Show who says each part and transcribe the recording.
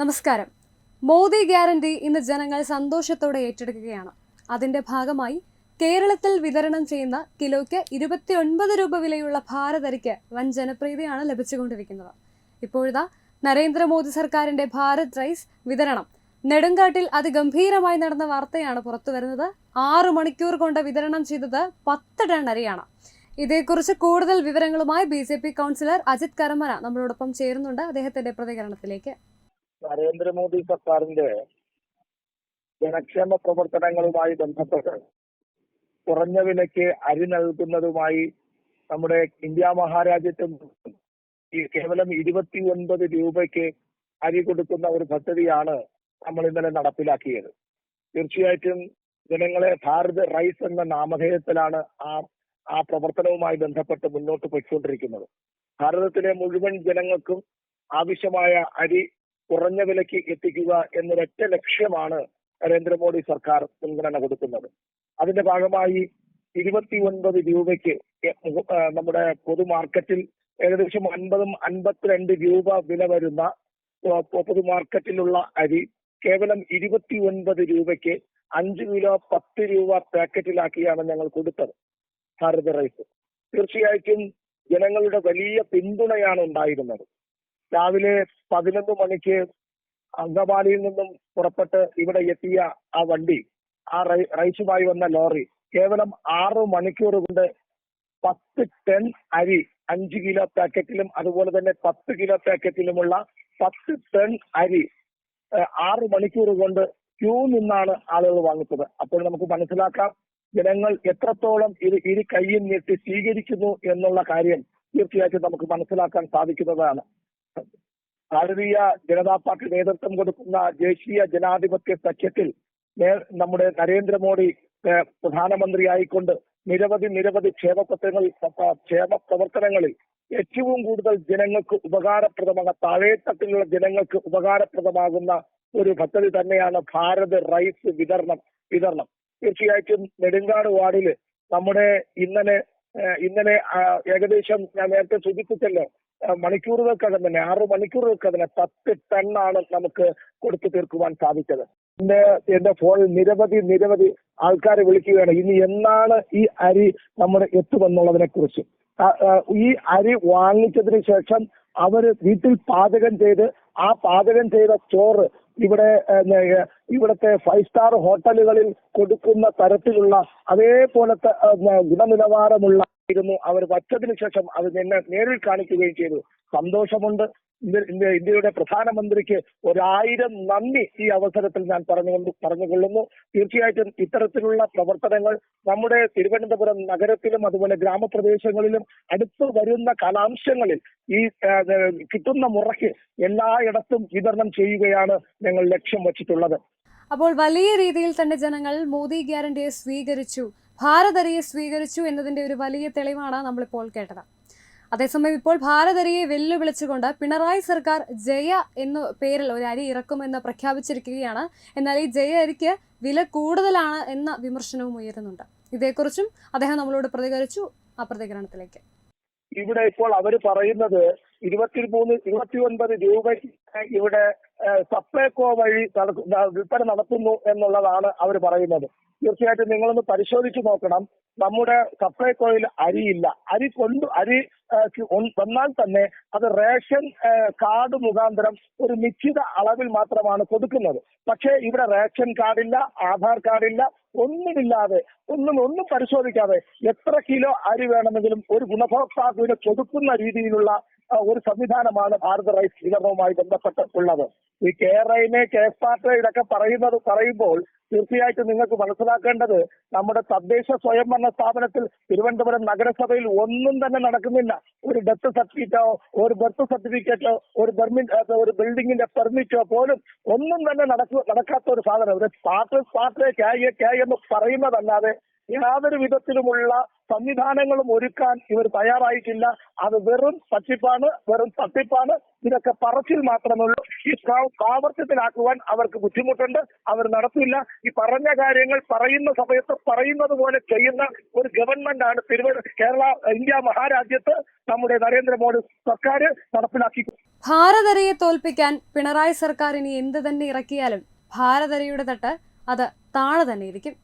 Speaker 1: നമസ്കാരം. മോദി ഗ്യാരണ്ടി ഇന്ന് ജനങ്ങൾ സന്തോഷത്തോടെ ഏറ്റെടുക്കുകയാണ്. അതിന്റെ ഭാഗമായി കേരളത്തിൽ വിതരണം ചെയ്യുന്ന കിലോയ്ക്ക് ഇരുപത്തി ഒൻപത് രൂപ വിലയുള്ള ഭാരതരിക്ക് വൻ ജനപ്രീതിയാണ് ലഭിച്ചുകൊണ്ടിരിക്കുന്നത്. ഇപ്പോഴിതാ നരേന്ദ്രമോദി സർക്കാരിന്റെ ഭാരത് റൈസ് വിതരണം. നെടുങ്കാട്ടിൽ അതിഗംഭീരമായി നടന്ന വാർത്തയാണ് പുറത്തു വരുന്നത് ആറു മണിക്കൂർ കൊണ്ട് വിതരണം ചെയ്തത് പത്ത് ടൺ അരിയാണ് ഇതേക്കുറിച്ച് കൂടുതൽ വിവരങ്ങളുമായി B J P councillor Ajith Karamana നമ്മളോടൊപ്പം ചേരുന്നുണ്ട്. അദ്ദേഹത്തിന്റെ പ്രതികരണത്തിലേക്ക്.
Speaker 2: നരേന്ദ്രമോദി സർക്കാരിന്റെ ജനക്ഷേമ പ്രവർത്തനങ്ങളുമായി ബന്ധപ്പെട്ട് കുറഞ്ഞ വിലയ്ക്ക് അരി നൽകുന്നതുമായി നമ്മുടെ ഇന്ത്യ മഹാരാജ്യത്തും കേവലം ഇരുപത്തി ഒൻപത് രൂപയ്ക്ക് അരി കൊടുക്കുന്ന ഒരു പദ്ധതിയാണ് നമ്മൾ ഇന്നലെ നടപ്പിലാക്കിയത്. തീർച്ചയായിട്ടും ജനങ്ങളെ ഭാരത് റൈസ് എന്ന നാമധേയത്തിലാണ് ആ ആ പ്രവർത്തനവുമായി ബന്ധപ്പെട്ട് മുന്നോട്ട് പോയിക്കൊണ്ടിരിക്കുന്നത്. ഭാരതത്തിലെ മുഴുവൻ ജനങ്ങൾക്കും ആവശ്യമായ അരി കുറഞ്ഞ വിലയ്ക്ക് എത്തിക്കുക എന്നൊരൊറ്റ ലക്ഷ്യമാണ് നരേന്ദ്രമോദി സർക്കാർ മുൻഗണന കൊടുക്കുന്നത്. അതിന്റെ ഭാഗമായി ഇരുപത്തി ഒൻപത് രൂപയ്ക്ക് നമ്മുടെ പൊതു മാർക്കറ്റിൽ ഏകദേശം അൻപതും അൻപത്തിരണ്ട് രൂപ വില വരുന്ന പൊതു മാർക്കറ്റിലുള്ള അരി കേവലം ഇരുപത്തി ഒൻപത് രൂപയ്ക്ക് അഞ്ച് കിലോ പത്ത് രൂപ പാക്കറ്റിലാക്കിയാണ് ഞങ്ങൾ കൊടുത്തത് ഭാരത് റൈസ്. തീർച്ചയായിട്ടും ജനങ്ങളുടെ വലിയ പിന്തുണയാണ് ഉണ്ടായിരുന്നത്. രാവിലെ പതിനൊന്ന് മണിക്ക് അങ്കമാലിയിൽ നിന്നും പുറപ്പെട്ട് ഇവിടെ എത്തിയ ആ വണ്ടി ആ റൈസുമായി വന്ന ലോറി കേവലം ആറ് മണിക്കൂർ കൊണ്ട് പത്ത് ടൺ അരി അഞ്ച് കിലോ പാക്കറ്റിലും അതുപോലെ തന്നെ പത്ത് കിലോ പാക്കറ്റിലുമുള്ള പത്ത് ടൺ അരി ആറ് മണിക്കൂർ കൊണ്ട് ക്യൂ നിന്നാണ് ആളുകൾ വാങ്ങിച്ചത് അപ്പോൾ നമുക്ക് മനസ്സിലാക്കാം ജനങ്ങൾ എത്രത്തോളം ഇത് ഇരു കൈയും നീട്ടി സ്വീകരിക്കുന്നു എന്നുള്ള കാര്യം തീർച്ചയായിട്ടും നമുക്ക് മനസ്സിലാക്കാൻ സാധിക്കുന്നതാണ്. ഭാരതീയ ജനതാ പാർട്ടി നേതൃത്വം കൊടുക്കുന്ന ദേശീയ ജനാധിപത്യ സഖ്യത്തിൽ നമ്മുടെ നരേന്ദ്രമോദി പ്രധാനമന്ത്രിയായിക്കൊണ്ട് നിരവധി നിരവധി ക്ഷേമ ക്ഷേമ പ്രവർത്തനങ്ങളിൽ ഏറ്റവും കൂടുതൽ ജനങ്ങൾക്ക് ഉപകാരപ്രദമാകുന്ന താഴേത്തട്ടിലുള്ള ജനങ്ങൾക്ക് ഉപകാരപ്രദമാകുന്ന ഒരു പദ്ധതി തന്നെയാണ് ഭാരത് റൈസ് വിതരണം വിതരണം. തീർച്ചയായിട്ടും നെടുങ്കാട് വാർഡിൽ നമ്മുടെ ഇന്നലെ ഇന്നലെ ഏകദേശം ഞാൻ നേരത്തെ സൂചിപ്പിച്ചല്ലോ മണിക്കൂറുകൾക്കകം തന്നെ ആറ് മണിക്കൂറുകൾക്കകം തന്നെ പത്ത് ടണ്ണാണ് നമുക്ക് കൊടുത്തു തീർക്കുവാൻ സാധിച്ചത്. എന്റെ എന്റെ ഫോണിൽ നിരവധി നിരവധി ആൾക്കാരെ വിളിക്കുകയാണ് ഇനി എന്നാണ് ഈ അരി നമ്മുടെ എത്തുമെന്നുള്ളതിനെ കുറിച്ച് ഈ അരി വാങ്ങിച്ചതിന് ശേഷം അവർ വീട്ടിൽ പാചകം ചെയ്ത് ആ പാചകം ചെയ്ത ചോറ് ഇവിടെ ഇവിടത്തെ ഫൈവ് സ്റ്റാർ ഹോട്ടലുകളിൽ കൊടുക്കുന്ന തരത്തിലുള്ള അതേപോലത്തെ ഗുണനിലവാരമുള്ള ആയിരുന്നു. അവർ വച്ചതിന് ശേഷം അത് എന്നെ നേരിൽ കാണിക്കുകയും ചെയ്തു. സന്തോഷമുണ്ട്. ഇന്ത്യയുടെ പ്രധാനമന്ത്രിക്ക് ഒരായിരം നന്ദി ഈ അവസരത്തിൽ ഞാൻ പറഞ്ഞുകൊണ്ട് പറഞ്ഞുകൊള്ളുന്നു തീർച്ചയായിട്ടും ഇത്തരത്തിലുള്ള പ്രവർത്തനങ്ങൾ നമ്മുടെ തിരുവനന്തപുരം നഗരത്തിലും അതുപോലെ ഗ്രാമപ്രദേശങ്ങളിലും അടുത്തു വരുന്ന കാലാംശങ്ങളിൽ ഈ കിട്ടുന്ന മുറയ്ക്ക് എല്ലായിടത്തും വിതരണം ചെയ്യുകയാണ് ഞങ്ങൾ ലക്ഷ്യം വച്ചിട്ടുള്ളത്.
Speaker 1: അപ്പോൾ വലിയ രീതിയിൽ തന്നെ ജനങ്ങൾ മോദി ഗ്യാരണ്ടിയെ സ്വീകരിച്ചു ഭാരതരിയെ സ്വീകരിച്ചു എന്നതിന്റെ ഒരു വലിയ തെളിവാണ് നമ്മളിപ്പോൾ കേട്ടത്. അതേസമയം ഇപ്പോൾ ഭാരതരിയെ വെല്ലുവിളിച്ചുകൊണ്ട് പിണറായി സർക്കാർ ജയ എന്ന പേരിൽ ഒരു അരി ഇറക്കുമെന്ന് പ്രഖ്യാപിച്ചിരിക്കുകയാണ്. എന്നാൽ ഈ ജയ അരിക്ക് വില കൂടുതലാണ് എന്ന വിമർശനവും ഉയരുന്നുണ്ട്. ഇതേക്കുറിച്ചും അദ്ദേഹം നമ്മളോട് പ്രതികരിച്ചു. ആ പ്രതികരണത്തിലേക്ക്.
Speaker 2: ഇവിടെ ഇപ്പോൾ അവർ പറയുന്നത് ഇരുപത്തിമൂന്ന് ഇരുപത്തി ഒൻപത് രൂപ ഇവിടെ സപ്ലൈകോ വഴി വിൽപ്പന നടത്തുന്നു എന്നുള്ളതാണ് അവർ പറയുന്നത്. തീർച്ചയായിട്ടും നിങ്ങളൊന്ന് പരിശോധിച്ചു നോക്കണം. നമ്മുടെ സപ്ലൈകോയിൽ അരിയില്ല. അരി കൊണ്ട് അരി വന്നാൽ തന്നെ അത് റേഷൻ കാർഡ് മുഖാന്തരം ഒരു നിശ്ചിത അളവിൽ മാത്രമാണ് കൊടുക്കുന്നത്. പക്ഷേ ഇവിടെ റേഷൻ കാർഡില്ല ആധാർ കാർഡില്ല ഒന്നുമില്ലാതെ ഒന്നും ഒന്നും പരിശോധിക്കാതെ എത്ര കിലോ അരി വേണമെങ്കിലും ഒരു ഗുണഭോക്താവിന് കൊടുക്കുന്ന രീതിയിലുള്ള ഒരു സംവിധാനമാണ് ഭാരത് റൈസ് വിതരണവുമായി ബന്ധപ്പെട്ട് ഉള്ളത്. ഈ കെ റൈനെ കെ എസ് ആർ ഇതൊക്കെ പറയുന്നത് പറയുമ്പോൾ തീർച്ചയായിട്ടും നിങ്ങൾക്ക് മനസ്സിലാക്കേണ്ടത് നമ്മുടെ തദ്ദേശ സ്വയംഭരണ സ്ഥാപനത്തിൽ തിരുവനന്തപുരം നഗരസഭയിൽ ഒന്നും തന്നെ നടക്കുന്നില്ല. ഒരു ഡെത്ത് സർട്ടിഫിക്കറ്റോ ഒരു ബർത്ത് സർട്ടിഫിക്കറ്റോ ഒരു പെർമിറ്റ് ഒരു ബിൽഡിങ്ങിന്റെ പെർമിറ്റോ പോലും ഒന്നും തന്നെ നടക്കാത്ത ഒരു സാധനം. ഒരു സ്പാർട്ട് സ്പാർട്ട് കെ എന്ന് പറയുന്നതല്ലാതെ യാതൊരു വിധത്തിലുമുള്ള സംവിധാനങ്ങളും ഒരുക്കാൻ ഇവർ തയ്യാറായിട്ടില്ല. അത് വെറും തട്ടിപ്പാണ് വെറും തട്ടിപ്പാണ്. ഇതൊക്കെ പറച്ചിൽ മാത്രമേ ഉള്ളൂ ഈ പ്രാവർത്തത്തിലാക്കുവാൻ അവർക്ക് ബുദ്ധിമുട്ടുണ്ട്. അവർ നടത്തില്ല. ഈ പറഞ്ഞ കാര്യങ്ങൾ പറയുന്ന സമയത്ത് പറയുന്നത് പോലെ ചെയ്യുന്ന ഒരു ഗവൺമെന്റ് ആണ് തിരുവന കേരള ഇന്ത്യ മഹാരാജ്യത്ത് നമ്മുടെ നരേന്ദ്രമോദി സർക്കാർ നടപ്പിലാക്കി.
Speaker 1: ഭാരതരയെ തോൽപ്പിക്കാൻ പിണറായി സർക്കാരിന് എന്ത് തന്നെ ഇറക്കിയാലും ഭാരതരയുടെ തട്ട് അത് താഴെ തന്നെ ഇരിക്കും.